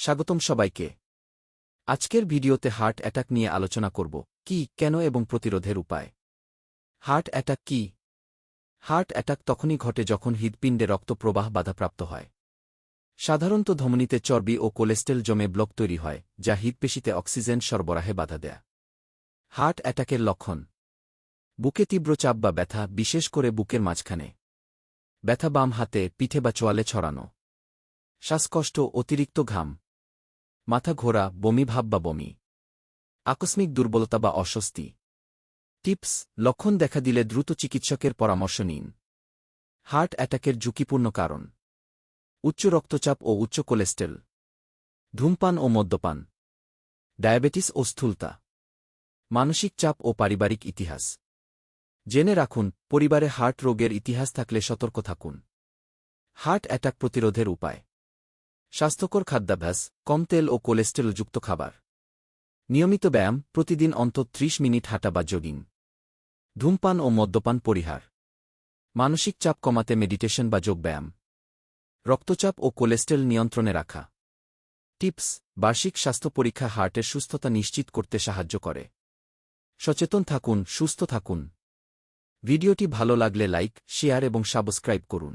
স্বাগতম সবাইকে। আজকের ভিডিওতে হার্ট অ্যাটাক নিয়ে আলোচনা করব, কি, কেন এবং প্রতিরোধের উপায়? হার্ট অ্যাটাক কি? হার্ট অ্যাটাক তখনই ঘটে যখন হৃদপিণ্ডে রক্তপ্রবাহ বাধাপ্রাপ্ত হয়। সাধারণত ধমনীতে চর্বি ও কোলেস্টেল জমে ব্লক তৈরি হয়, যা হৃদপেশিতে অক্সিজেন সরবরাহে বাধা দেয়। হার্ট অ্যাটাকের লক্ষণ? বুকে তীব্র চাপ বা ব্যথা, বিশেষ করে বুকের মাঝখানে। ব্যথা বাম হাতে, পিঠে বা চোয়ালে ছড়ানো। শ্বাসকষ্ট, অতিরিক্ত ঘাম। মাথা ঘোরা, বমি, ভাব বা বমি। আকস্মিক দুর্বলতা বা অস্বস্তি। টিপস, লক্ষণ দেখা দিলে দ্রুত চিকিৎসকের পরামর্শ নিন। হার্ট অ্যাটাকের ঝুঁকিপূর্ণ কারণ। উচ্চ রক্তচাপ ও উচ্চ কোলেস্টেল ধূমপান ও মদ্যপান। ডায়াবেটিস ও স্থূলতা। মানসিক চাপ ও পারিবারিক ইতিহাস। জেনে রাখুন, পরিবারে হার্ট রোগের ইতিহাস থাকলে সতর্ক থাকুন। হার্ট অ্যাটাক প্রতিরোধের উপায়। স্বাস্থ্যকর খাদ্যাভ্যাস, কম তেল ও কোলেস্টেরলযুক্ত খাবার। নিয়মিত ব্যায়াম, প্রতিদিন অন্তত ত্রিশ মিনিট হাঁটা বা জগিং। ধূমপান ও মদ্যপান পরিহার। মানসিক চাপ কমাতে মেডিটেশন বা যোগব্যায়াম রক্তচাপ ও কোলেস্টেরল নিয়ন্ত্রণে রাখা। টিপস, বার্ষিক স্বাস্থ্য পরীক্ষা হার্টের সুস্থতা নিশ্চিত করতে সাহায্য করে। সচেতন থাকুন, সুস্থ থাকুন। ভিডিওটি ভালো লাগলে লাইক, শেয়ার এবং সাবস্ক্রাইব করুন।